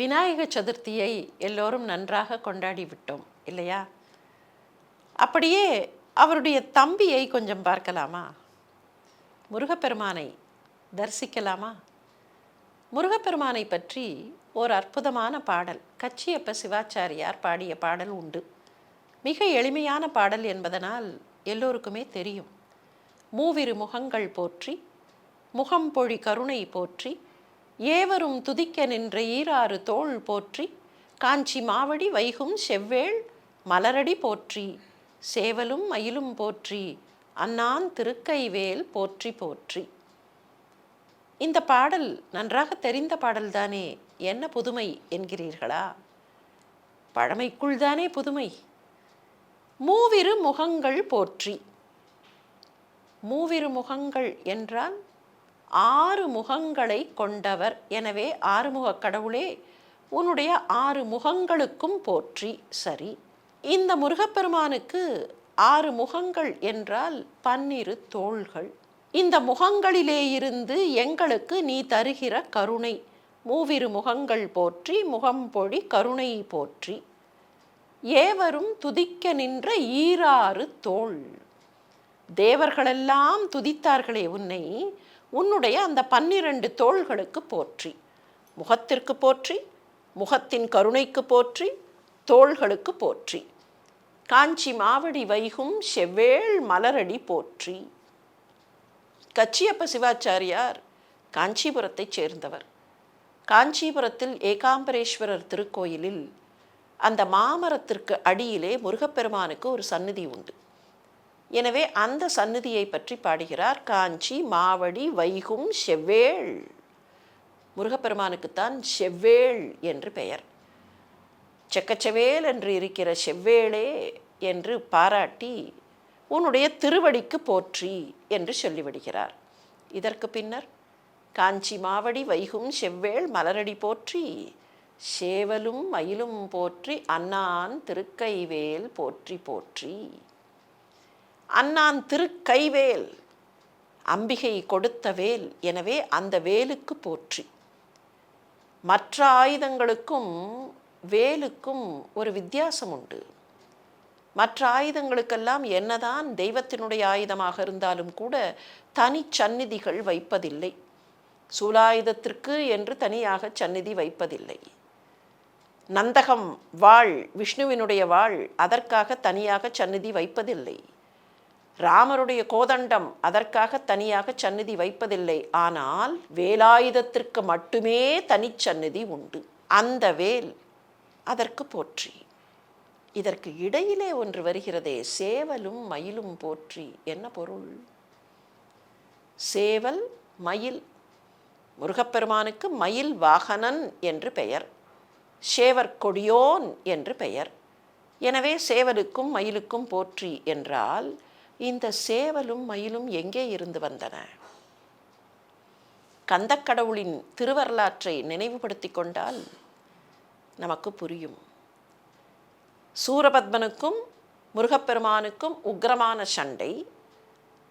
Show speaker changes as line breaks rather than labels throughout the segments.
விநாயக சதுர்த்தியை எல்லோரும் நன்றாக கொண்டாடி விட்டோம் இல்லையா? அப்படியே அவருடைய தம்பியை கொஞ்சம் பார்க்கலாமா? முருகப்பெருமானை தரிசிக்கலாமா? முருகப்பெருமானை பற்றி ஒரு அற்புதமான பாடல். கச்சியப்ப சிவாச்சாரியார் பாடிய பாடல் உண்டு. மிக எளிமையான பாடல் என்பதனால் எல்லோருக்குமே தெரியும். மூவிரு முகங்கள் போற்றி முகம் பொழி கருணை போற்றி ஏவரும் துதிக்க நின்ற ஈராறு தோள் போற்றி காஞ்சி மாவடி வைகும் செவ்வேள் மலரடி போற்றி சேவலும் மயிலும் போற்றி அண்ணான் திருக்கைவேல் போற்றி போற்றி. இந்த பாடல் நன்றாக தெரிந்த பாடல்தானே என்ன புதுமை என்கிறீர்களா? பழமைக்குள் தானே புதுமை. மூவிரு முகங்கள் போற்றி. மூவிரு முகங்கள் என்றால் ஆறு முகங்களை கொண்டவர். எனவே ஆறுமுகக் கடவுளே உன்னுடைய ஆறு முகங்களுக்கும் போற்றி. சரி இந்த முருகப்பெருமானுக்கு ஆறு முகங்கள் என்றால் பன்னிரு தோள்கள். இந்த முகங்களிலே இருந்து எங்களுக்கு நீ தருகிற கருணை. மூவிரு முகங்கள் போற்றி முகம்பொழி கருணை போற்றி. ஏவரும் துதிக்க நின்ற ஈராறு தோள். தேவர்களெல்லாம் துதித்தார்களே உன்னை. உன்னுடைய அந்த பன்னிரண்டு தோள்களுக்கு போற்றி. முகத்திற்கு போற்றி முகத்தின் கருணைக்கு போற்றி தோள்களுக்கு போற்றி. காஞ்சி மாவடி வைகும் செவ்வேள் மலரடி போற்றி. கச்சியப்ப சிவாச்சாரியார் காஞ்சிபுரத்தைச் சேர்ந்தவர். காஞ்சிபுரத்தில் ஏகாம்பரேஸ்வரர் திருக்கோயிலில் அந்த மாமரத்திற்கு அடியிலே முருகப்பெருமானுக்கு ஒரு சந்நிதி உண்டு. எனவே அந்த சந்நிதியை பற்றி பாடுகிறார் காஞ்சி மாவடி வைகும் செவ்வேள். முருகப்பெருமானுக்குத்தான் செவ்வேள் என்று பெயர். செக்கச்செவேல் என்று இருக்கிற செவ்வேளே என்று பாராட்டி உன்னுடைய திருவடிக்கு போற்றி என்று சொல்லிவிடுகிறார். இதற்கு பின்னர் காஞ்சி மாவடி வைகும் செவ்வேள் மலரடி போற்றி சேவலும் மயிலும் போற்றி அண்ணான் திருக்கைவேல் போற்றி போற்றி. அண்ணான் திருக்கைவேல் அம்பிகை கொடுத்த வேல். எனவே அந்த வேலுக்கு போற்றி. மற்ற ஆயுதங்களுக்கும் வேலுக்கும் ஒரு வித்தியாசம் உண்டு. மற்ற ஆயுதங்களுக்கெல்லாம் என்னதான் தெய்வத்தினுடைய ஆயுதமாக இருந்தாலும் கூட தனி சந்நிதிகள் வைப்பதில்லை. சூலாயுதத்திற்கு என்று தனியாக சந்நிதி வைப்பதில்லை. நந்தகம் வாழ் விஷ்ணுவினுடைய வாழ் அதற்காக தனியாக சந்நிதி வைப்பதில்லை. ராமருடைய கோதண்டம் அதற்காக தனியாக சந்நிதி வைப்பதில்லை. ஆனால் வேலாயுதத்திற்கு மட்டுமே தனிச்சந்நிதி உண்டு. அந்த வேல் அதற்கு போற்றி. இதற்கு இடையிலே ஒன்று வருகிறதே சேவலும் மயிலும் போற்றி. என்ன பொருள்? சேவல் மயில். முருகப்பெருமானுக்கு மயில் வாகனன் என்று பெயர். சேவர் கொடியோன் என்று பெயர். எனவே சேவலுக்கும் மயிலுக்கும் போற்றி என்றால் இந்த சேவலும் மயிலும் எங்கே இருந்து வந்தன? கந்தக்கடவுளின் திருவரலாற்றை நினைவுபடுத்தி கொண்டால் நமக்கு புரியும். சூரபத்மனுக்கும் முருகப்பெருமானுக்கும் உக்கிரமான சண்டை.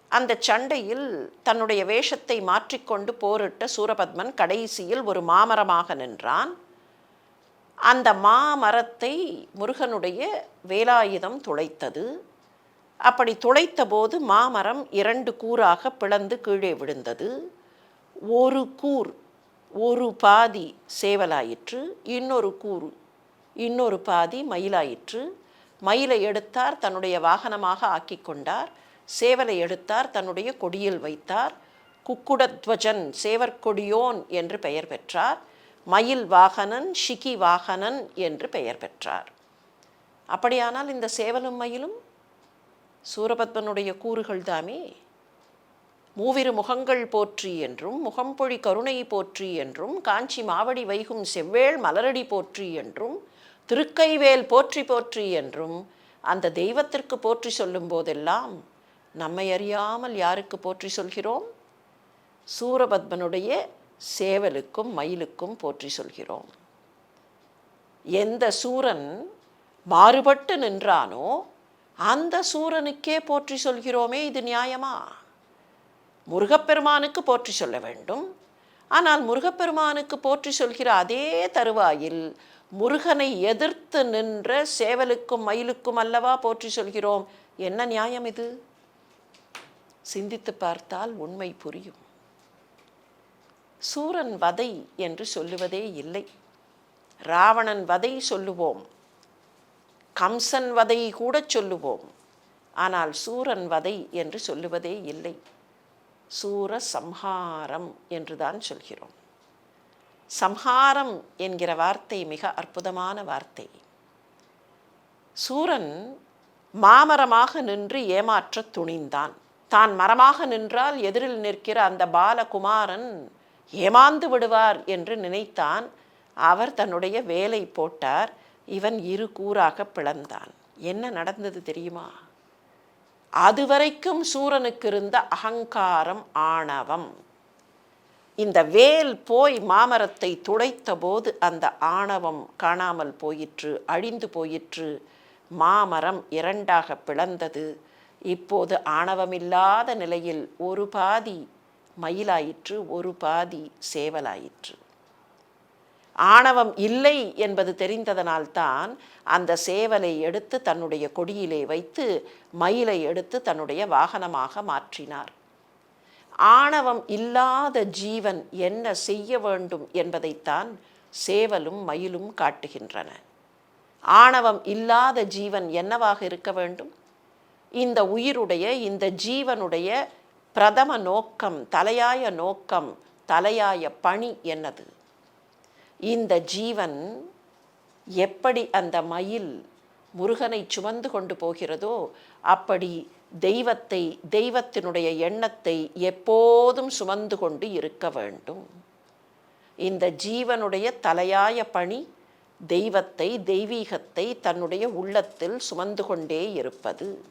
அந்த சண்டையில் தன்னுடைய வேஷத்தை மாற்றிக்கொண்டு போரிட்ட சூரபத்மன் கடைசியில் ஒரு மாமரமாக நின்றான். அந்த மாமரத்தை முருகனுடைய வேலாயுதம் துளைத்தது. அப்படி துளைத்த போது மாமரம் இரண்டு கூறாக பிளந்து கீழே விழுந்தது. ஒரு கூர் ஒரு பாதி சேவலாயிற்று இன்னொரு கூறு இன்னொரு பாதி மயிலாயிற்று. மயிலை எடுத்தார் தன்னுடைய வாகனமாக ஆக்கி கொண்டார். சேவலை எடுத்தார் தன்னுடைய கொடியில் வைத்தார். குக்குடத்வஜன் சேவற்கொடியோன் என்று பெயர் பெற்றார். மயில் வாகனன் ஷிகி வாகனன் என்று பெயர் பெற்றார். அப்படியானால் இந்த சேவலும் மயிலும் சூரபத்மனுடைய கூறுகள் தாமே. மூவிரு முகங்கள் போற்றி என்றும் முகம்பொழி கருணை போற்றி என்றும் காஞ்சி மாவடி வைகும் செவ்வேள் மலரடி போற்றி என்றும் திருக்கைவேல் போற்றி போற்றி என்றும் அந்த தெய்வத்திற்கு போற்றி சொல்லும் போதெல்லாம் நம்மை அறியாமல் யாருக்கு போற்றி சொல்கிறோம்? சூரபத்மனுடைய சேவலுக்கும் மயிலுக்கும் போற்றி சொல்கிறோம். எந்த சூரன் மாறுபட்டு நின்றானோ அந்த சூரனுக்கே போற்றி சொல்கிறோமே இது நியாயமா? முருகப்பெருமானுக்கு போற்றி சொல்ல வேண்டும். ஆனால் முருகப்பெருமானுக்கு போற்றி சொல்கிற அதே தருவாயில் முருகனை எதிர்த்து நின்ற சேவலுக்கும் மயிலுக்கும் அல்லவா போற்றி சொல்கிறோம்? என்ன நியாயம் இது? சிந்தித்து பார்த்தால் உண்மை புரியும். சூரன் வதை என்று சொல்லுவதே இல்லை. ராவணன் வதை சொல்லுவோம். கம்சன் வதை கூட சொல்லுவோம். ஆனால் சூரன் வதை என்று சொல்லுவதே இல்லை. சூர சம்ஹாரம் என்றுதான் சொல்கிறோம். சம்ஹாரம் என்கிற வார்த்தை மிக அற்புதமான வார்த்தை. சூரன் மாமரமாக நின்று ஏமாற்ற துணிந்தான். தான் மரமாக நின்றால் எதிரில் நிற்கிற அந்த பாலகுமாரன் ஏமாந்து விடுவார் என்று நினைத்தான். அவர் தன்னுடைய வேலை போட்டார். இவன் இரு கூறாக பிளந்தான். என்ன நடந்தது தெரியுமா? அதுவரைக்கும் சூரனுக்கு இருந்த அகங்காரம் ஆணவம். இந்த வேல் போய் மாமரத்தை துடைத்த போது அந்த ஆணவம் காணாமல் போயிற்று அழிந்து போயிற்று. மாமரம் இரண்டாக பிளந்தது. இப்போது ஆணவமில்லாத நிலையில் ஒரு பாதி மயிலாயிற்று ஒரு பாதி சேவலாயிற்று. ஆணவம் இல்லை என்பது தெரிந்ததனால்தான் அந்த சேவலை எடுத்து தன்னுடைய கொடியிலே வைத்து மயிலை எடுத்து தன்னுடைய வாகனமாக மாற்றினார். ஆணவம் இல்லாத ஜீவன் என்ன செய்ய வேண்டும் என்பதைத்தான் சேவலும் மயிலும் காட்டுகின்றன. ஆணவம் இல்லாத ஜீவன் என்னவாக இருக்க வேண்டும்? இந்த உயிருடைய இந்த ஜீவனுடைய பிரதம நோக்கம் தலையாய நோக்கம் தலையாய பணி என்னது? இந்த ஜீவன் எப்படி அந்த மயில் முருகனை சுமந்து கொண்டு போகிறதோ அப்படி தெய்வத்தை தெய்வத்தினுடைய எண்ணத்தை எப்போதும் சுமந்து கொண்டு இருக்க வேண்டும். இந்த ஜீவனுடைய தலையாய பணி தெய்வத்தை தெய்வீகத்தை தன்னுடைய உள்ளத்தில் சுமந்து கொண்டே இருப்பது.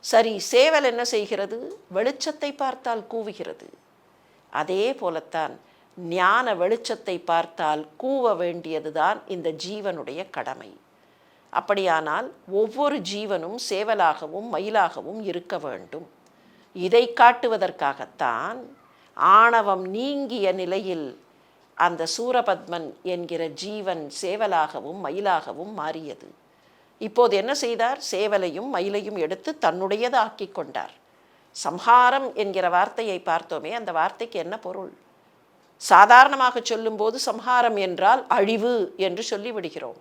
சரி சேவல் என்ன செய்கிறது? வெளிச்சத்தை பார்த்தால் கூவுகிறது. அதே போலத்தான் ஞான வெளிச்சத்தை பார்த்தால் கூவ வேண்டியதுதான் இந்த ஜீவனுடைய கடமை. அப்படியானால் ஒவ்வொரு ஜீவனும் சேவலாகவும் மயிலாகவும் இருக்க வேண்டும். இதை காட்டுவதற்காகத்தான் ஆணவம் நீங்கிய நிலையில் அந்த சூரபத்மன் என்கிற ஜீவன் சேவலாகவும் மயிலாகவும் மாறியது. இப்போது என்ன செய்தார்? சேவலையும் மயிலையும் எடுத்து தன்னுடையதாக்கி கொண்டார். சம்ஹாரம் என்கிற வார்த்தையை பார்த்தோமே அந்த வார்த்தைக்கு என்ன பொருள்? சாதாரணமாக சொல்லும்போது சம்ஹாரம் என்றால் அழிவு என்று சொல்லிவிடுகிறோம்.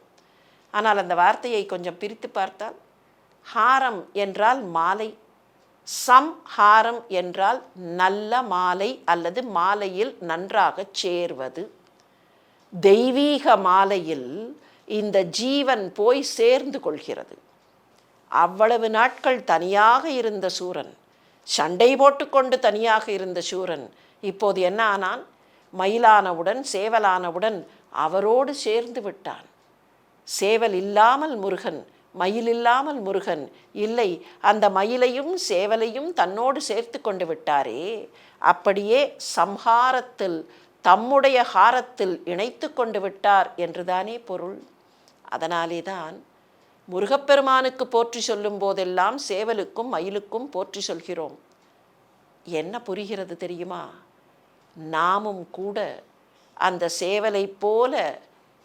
ஆனால் அந்த வார்த்தையை கொஞ்சம் பிரித்து பார்த்தால் ஹாரம் என்றால் மாலை சம்ஹாரம் என்றால் நல்ல மாலை அல்லது மாலையில் நன்றாக சேர்வது. தெய்வீக மாலையில் இந்த ஜீவன் போய் சேர்ந்து கொள்கிறது. அவ்வளவு நாட்கள் தனியாக இருந்த சூரன் சண்டை போட்டுக்கொண்டு தனியாக இருந்த சூரன் இப்போது என்ன ஆனான்? மயிலானவுடன் சேவலானவுடன் அவரோடு சேர்ந்து விட்டான். சேவல் இல்லாமல் முருகன் மயில் இல்லாமல் முருகன் இல்லை. அந்த மயிலையும் சேவலையும் தன்னோடு சேர்த்து கொண்டு விட்டாரே. அப்படியே சம்ஹாரத்தில் தம்முடைய ஹாரத்தில் இணைத்து கொண்டு விட்டார் என்றுதானே பொருள்? அதனாலே தான் முருகப்பெருமானுக்கு போற்றி சொல்லும் போதெல்லாம் சேவலுக்கும் மயிலுக்கும் போற்றி சொல்கிறோம். என்ன புரிகிறது தெரியுமா? நாமும் கூட அந்த சேவலை போல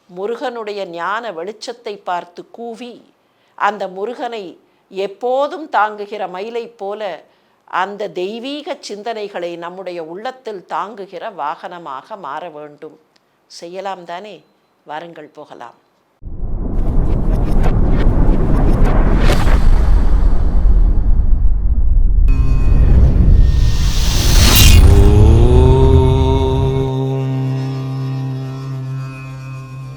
முருகனுடைய ஞான வெளிச்சத்தை பார்த்து கூவி அந்த முருகனை எப்போதும் தாங்குகிற மயிலை போல அந்த தெய்வீக சிந்தனைகளை நம்முடைய உள்ளத்தில் தாங்குகிற வாகனமாக மாற வேண்டும். செய்யலாம் தானே? வாருங்கள் போகலாம்.